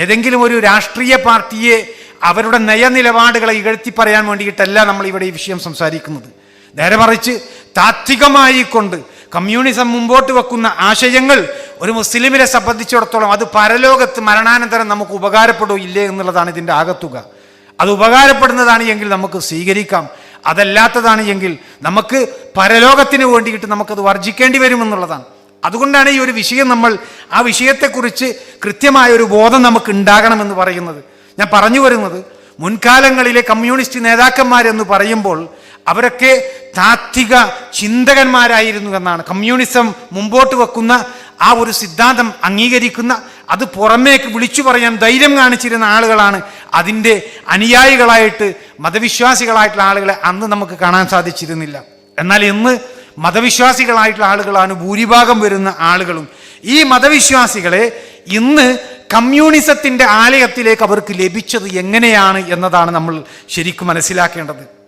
ഏതെങ്കിലും ഒരു രാഷ്ട്രീയ പാർട്ടിയെ അവരുടെ നയനിലപാടുകളെ ഇകഴ്ത്തി പറയാൻ വേണ്ടിയിട്ടല്ല നമ്മൾ ഇവിടെ ഈ വിഷയം സംസാരിക്കുന്നത്. നേരെ മറിച്ച് താത്വികമായി കൊണ്ട് കമ്മ്യൂണിസം മുമ്പോട്ട് വെക്കുന്ന ആശയങ്ങൾ ഒരു മുസ്ലിമിനെ സംബന്ധിച്ചിടത്തോളം അത് പരലോകത്ത് മരണാനന്തരം നമുക്ക് ഉപകാരപ്പെടോ ഇല്ലേ എന്നുള്ളതാണ് ഇതിന്റെ ആകത്തുക. അത് ഉപകാരപ്പെടുന്നതാണ് എങ്കിൽ നമുക്ക് സ്വീകരിക്കാം. അതല്ലാത്തതാണ് എങ്കിൽ നമുക്ക് പരലോകത്തിന് വേണ്ടിയിട്ട് നമുക്കത് വർജിക്കേണ്ടി വരുമെന്നുള്ളതാണ്. അതുകൊണ്ടാണ് ഈ ഒരു വിഷയം നമ്മൾ ആ വിഷയത്തെക്കുറിച്ച് കൃത്യമായ ഒരു ബോധം നമുക്ക് ഉണ്ടാകണമെന്ന് പറയുന്നത്. ഞാൻ പറഞ്ഞു വരുന്നത് മുൻകാലങ്ങളിലെ കമ്മ്യൂണിസ്റ്റ് നേതാക്കന്മാരെന്ന് പറയുമ്പോൾ അവരൊക്കെ താത്വിക ചിന്തകന്മാരായിരുന്നു എന്നാണ്. കമ്മ്യൂണിസം മുമ്പോട്ട് വെക്കുന്ന ആ ഒരു സിദ്ധാന്തം അംഗീകരിക്കുന്ന അത് പുറമേക്ക് വിളിച്ചു പറയാൻ ധൈര്യം കാണിച്ചിരുന്ന ആളുകളാണ് അതിന്റെ അനുയായികളായിട്ട് മതവിശ്വാസികളായിട്ടുള്ള ആളുകളെ അന്ന് നമുക്ക് കാണാൻ സാധിച്ചിരുന്നില്ല. എന്നാൽ ഇന്ന് മതവിശ്വാസികളായിട്ടുള്ള ആളുകളാണ് ഭൂരിഭാഗം വരുന്ന ആളുകളും. ഈ മതവിശ്വാസികളെ ഇന്ന് കമ്മ്യൂണിസത്തിന്റെ ആലയത്തിലേക്ക് അവർക്ക് ലഭിച്ചത് എങ്ങനെയാണ് എന്നതാണ് നമ്മൾ ശരിക്കും മനസ്സിലാക്കേണ്ടത്.